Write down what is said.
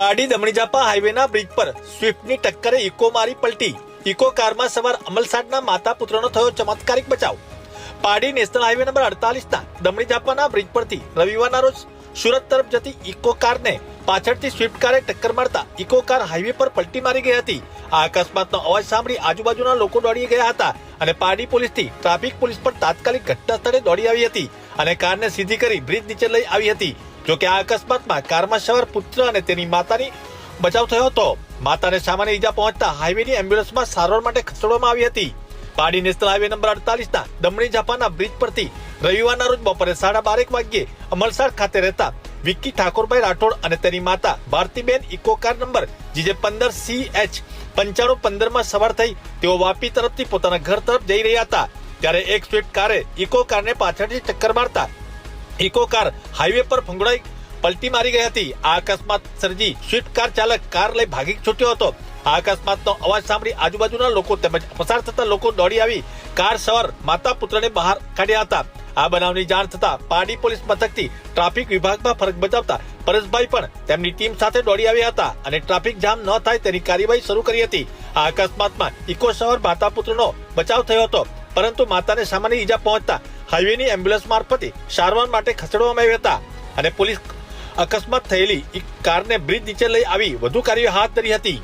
પાડી દમણી જાપા હાઈવેના બ્રિજ પર સ્વિફ્ટની ટક્કરે ઇકો મારી પલટી. ઇકો કારમાં સવાર અમલસાડના માતા પુત્રનો થયો ચમત્કારિક બચાવ. પાડી નેશનલ હાઈવે નંબર અડતાલીસના દમણીજાપાના બ્રિજ પરથી રવિવારના રોજ સુરત તરફ જતી ઇકો કારને પાછળથી સ્વિફ્ટ કારે ટક્કર મારતા ઇકો કાર હાઈવે પર પલટી મારી ગઈ હતી. આ અકસ્માતનો અવાજ સાંભળી આજુબાજુના લોકો દોડી ગયા હતા અને પાડી પોલીસથી ટ્રાફિક પોલીસ પણ તાત્કાલિક ઘટના સ્થળે દોડી આવી હતી અને કારને સીધી કરી બ્રિજ નીચે લઈ આવી હતી. જોકે આ અકસ્માતમાં કારમાં સવાર પુત્ર અને તેની માતાની બચાવ થયો હતો. માતાને સામાન્ય ઈજા પહોંચતા હાઈવેની એમ્બ્યુલન્સમાં સારવાર માટે ખસેડવામાં આવી હતી. પાડી નેશનલ હાઈવે નંબર અડતાલીસના દમણી જાપાના બ્રિજ પરથી રવિવારના રોજ બપોરે સાડા બારેક વાગ્યે અમલસાડ ખાતે રહેતા વિક્કી ઠાકોરભાઈ રાઠોડ અને તેની માતા ભારતીબેન Eeco car number, G J પંદર સી એચ પંચાણું પંદરમાં સવાર થઈ તેઓ વાપી તરફથી પોતાના ઘર તરફ જઈ રહ્યા હતા. ત્યારે એક સ્વિફ્ટ કારે ઇકો કારને પાછળથી ટક્કર મારતા ઇકો કાર હાઈવે પર ફંગોળાઈ પલટી મારી ગઈ હતી. આ અકસ્માત સર્જી સ્વિફ્ટ કાર ચાલક કાર લઈ ભાગી છૂટ્યો હતો. આ અકસ્માતનો અવાજ સાંભળી આજુબાજુના લોકો તેમજ પસાર થતા લોકો દોડી આવી. કાર સવાર માતા પુત્રને બહાર કાઢ્યા હતા. આ બનાવની જાણ થતા પાડી પોલીસ મથકથી ટ્રાફિક વિભાગમાં ફરજ બજાવતા પરેશભાઈ પણ તેમની ટીમ સાથે દોડી આવ્યા હતા અને ટ્રાફિક જામ ન થાય તેની કાર્યવાહી શરૂ કરી હતી. આ અકસ્માતમાં ઇકો સવાર માતા પુત્રનો બચાવ થયો હતો. પરંતુ માતાને સામાન્ય ઈજા પહોંચતા હાઈવેની એમ્બ્યુલન્સ મારફતે સારવાર માટે ખસેડવામાં આવ્યા હતા અને પોલીસ અકસ્માત થયેલી એક કારને બ્રિજ નીચે લઈ આવી વધુ કાર્ય હાથ ધરી હતી.